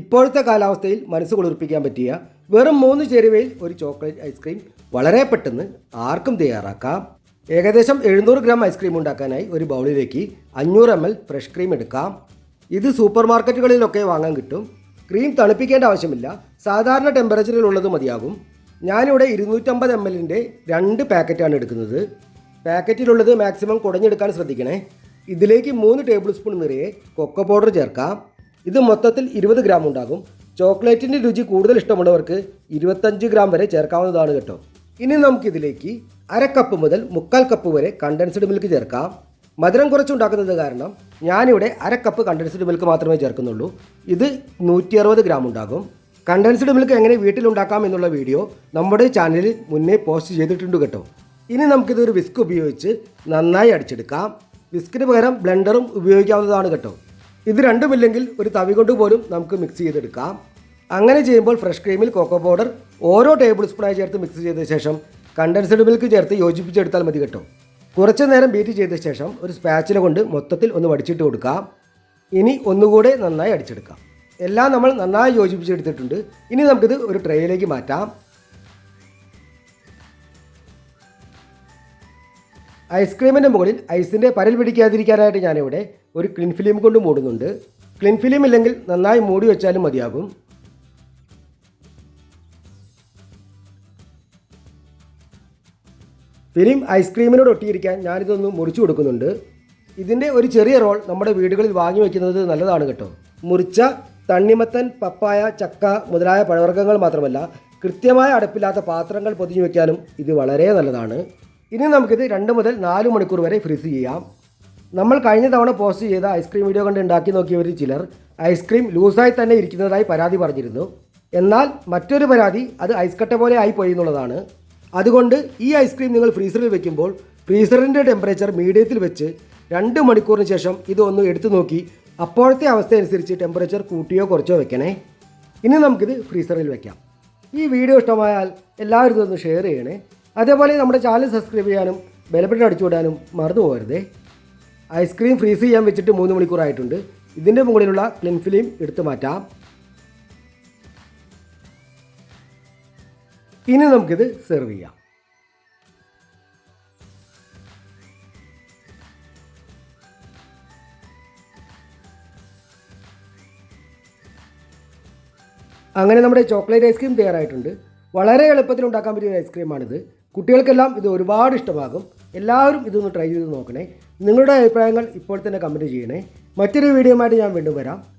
ഇപ്പോഴത്തെ കാലാവസ്ഥയിൽ മനസ്സ് കുളിർപ്പിക്കാൻ പറ്റിയ വെറും മൂന്ന് ചേരുവയിൽ ഒരു ചോക്ലേറ്റ് ഐസ്ക്രീം വളരെ പെട്ടെന്ന് ആർക്കും തയ്യാറാക്കാം. ഏകദേശം എഴുന്നൂറ് ഗ്രാം ഐസ്ക്രീം ഉണ്ടാക്കാനായി ഒരു ബൗളിലേക്ക് അഞ്ഞൂറ് എം എൽ ഫ്രഷ് ക്രീം എടുക്കാം. ഇത് സൂപ്പർ മാർക്കറ്റുകളിലൊക്കെ വാങ്ങാൻ കിട്ടും. ക്രീം തണുപ്പിക്കേണ്ട ആവശ്യമില്ല. സാധാരണ ടെമ്പറേച്ചറിലുള്ളത് മതിയാകും. ഞാനിവിടെ ഇരുന്നൂറ്റമ്പത് എം എല്ലിന്റെ രണ്ട് പാക്കറ്റാണ് എടുക്കുന്നത്. പാക്കറ്റിലുള്ളത് മാക്സിമം കുടഞ്ഞെടുക്കാൻ ശ്രദ്ധിക്കണേ. ഇതിലേക്ക് മൂന്ന് ടേബിൾ സ്പൂൺ നിറയെ കൊക്കോ പൗഡർ ചേർക്കാം. ഇത് മൊത്തത്തിൽ ഇരുപത് ഗ്രാം ഉണ്ടാകും. ചോക്ലേറ്റിന്റെ രുചി കൂടുതൽ ഇഷ്ടമുള്ളവർക്ക് ഇരുപത്തഞ്ച് ഗ്രാം വരെ ചേർക്കാവുന്നതാണ് കേട്ടോ. ഇനി നമുക്കിതിലേക്ക് അര കപ്പ് മുതൽ മുക്കാൽ കപ്പ് വരെ കണ്ടൻസ്ഡ് മിൽക്ക് ചേർക്കാം. മധുരം കുറച്ചുണ്ടാക്കുന്നത് കാരണം ഞാനിവിടെ അര കപ്പ് കണ്ടൻസ്ഡ് മിൽക്ക് മാത്രമേ ചേർക്കുന്നുള്ളൂ. ഇത് നൂറ്റി അറുപത് ഗ്രാം ഉണ്ടാകും. കണ്ടൻസ്ഡ് മിൽക്ക് എങ്ങനെ വീട്ടിലുണ്ടാക്കാം എന്നുള്ള വീഡിയോ നമ്മുടെ ചാനലിൽ മുന്നേ പോസ്റ്റ് ചെയ്തിട്ടുണ്ട് കേട്ടോ. ഇനി നമുക്കിത് ഒരു വിസ്ക് ഉപയോഗിച്ച് നന്നായി അടിച്ചെടുക്കാം. വിസ്കിന് പകരം ബ്ലെൻഡറും ഉപയോഗിക്കാവുന്നതാണ് കേട്ടോ. ഇത് രണ്ടുമില്ലെങ്കിൽ ഒരു തവി കൊണ്ട് പോലും നമുക്ക് മിക്സ് ചെയ്തെടുക്കാം. അങ്ങനെ ചെയ്യുമ്പോൾ ഫ്രഷ് ക്രീമിൽ കോക്കോ പൗഡർ ഓരോ ടേബിൾ സ്പൂണായി ചേർത്ത് മിക്സ് ചെയ്ത ശേഷം കണ്ടൻസ്ഡ് മിൽക്ക് ചേർത്ത് യോജിപ്പിച്ചെടുത്താൽ മതി കേട്ടോ. കുറച്ച് നേരം ബീറ്റ് ചെയ്ത ശേഷം ഒരു സ്പാച്ചില കൊണ്ട് മൊത്തത്തിൽ ഒന്ന് വടിച്ചിട്ട് കൊടുക്കാം. ഇനി ഒന്നുകൂടെ നന്നായി അടിച്ചെടുക്കാം. എല്ലാം നമ്മൾ നന്നായി യോജിപ്പിച്ചെടുത്തിട്ടുണ്ട്. ഇനി നമുക്കിത് ഒരു ട്രേയിലേക്ക് മാറ്റാം. ഐസ്ക്രീമിന്റെ മുകളിൽ ഐസിന്റെ പരൽ പിടിക്കാതിരിക്കാനായിട്ട് ഞാനിവിടെ ഒരു ക്ലിൻ ഫിലിം കൊണ്ട് മൂടുന്നുണ്ട്. ക്ലിൻ ഫിലിം ഇല്ലെങ്കിൽ നന്നായി മൂടി വെച്ചാലും മതിയാകും. ഫിലിം ഐസ്ക്രീമിനോട് ഒട്ടിയിരിക്കാൻ ഞാനിതൊന്ന് മുറിച്ചു കൊടുക്കുന്നുണ്ട്. ഇതിന്റെ ഒരു ചെറിയ റോൾ നമ്മുടെ വീടുകളിൽ വാങ്ങി വയ്ക്കുന്നത് നല്ലതാണ് കേട്ടോ. മുറിച്ച തണ്ണിമത്തൻ പപ്പായ ചക്ക മുതലായ പഴവർഗങ്ങൾ മാത്രമല്ല കൃത്യമായ അടുപ്പില്ലാത്ത പാത്രങ്ങൾ പൊതിഞ്ഞു വയ്ക്കാനും ഇത് വളരെ നല്ലതാണ്. ഇനി നമുക്കിത് രണ്ട് മുതൽ നാല് മണിക്കൂർ വരെ ഫ്രീസ് ചെയ്യാം. നമ്മൾ കഴിഞ്ഞ തവണ പോസ്റ്റ് ചെയ്ത ഐസ്ക്രീം വീഡിയോ കണ്ട് ഉണ്ടാക്കി നോക്കിയവരിൽ ചിലർ ഐസ്ക്രീം ലൂസായി തന്നെ ഇരിക്കുന്നതായി പരാതി പറഞ്ഞിരുന്നു. എന്നാൽ മറ്റൊരു പരാതി അത് ഐസ് കട്ട പോലെ ആയിപ്പോയി എന്നുള്ളതാണ്. അതുകൊണ്ട് ഈ ഐസ്ക്രീം നിങ്ങൾ ഫ്രീസറിൽ വെക്കുമ്പോൾ ഫ്രീസറിന്റെ ടെമ്പറേച്ചർ മീഡിയത്തിൽ വെച്ച് രണ്ട് മണിക്കൂറിന് ശേഷം ഇതൊന്ന് എടുത്തു നോക്കി അപ്പോഴത്തെ അവസ്ഥ അനുസരിച്ച് ടെമ്പറേച്ചർ കൂട്ടിയോ കുറച്ചോ വെക്കണേ. ഇനി നമുക്കിത് ഫ്രീസറിൽ വെക്കാം. ഈ വീഡിയോ ഇഷ്ടമായാൽ എല്ലാവരും ഒന്ന് ഷെയർ ചെയ്യണേ. അതേപോലെ നമ്മുടെ ചാനൽ സബ്സ്ക്രൈബ് ചെയ്യാനും ബെലബട്ടൺ അടിച്ചു വിടാനും മറന്നു പോകരുതേ. ഐസ്ക്രീം ഫ്രീസ് ചെയ്യാൻ വെച്ചിട്ട് മൂന്ന് മണിക്കൂറായിട്ടുണ്ട് ഇതിന്റെ മുകളിലുള്ള ക്ലിൻ ഫിലിം എടുത്തു മാറ്റാം. ഇനി നമുക്കിത് സെർവ് ചെയ്യാം. അങ്ങനെ നമ്മുടെ ചോക്ലേറ്റ് ഐസ്ക്രീം തയ്യാറായിട്ടുണ്ട്. വളരെ എളുപ്പത്തിൽ ഉണ്ടാക്കാൻ പറ്റിയ ഒരു ഐസ്ക്രീമാണിത്. കുട്ടികൾക്കെല്ലാം ഇത് ഒരുപാട് ഇഷ്ടമാകും. എല്ലാവരും ഇതൊന്ന് ട്രൈ ചെയ്ത് നോക്കണേ. നിങ്ങളുടെ അഭിപ്രായങ്ങൾ ഇപ്പോൾ തന്നെ കമന്റ് ചെയ്യണേ. മറ്റൊരു വീഡിയോ ആയിട്ട് ഞാൻ വീണ്ടും വരാം.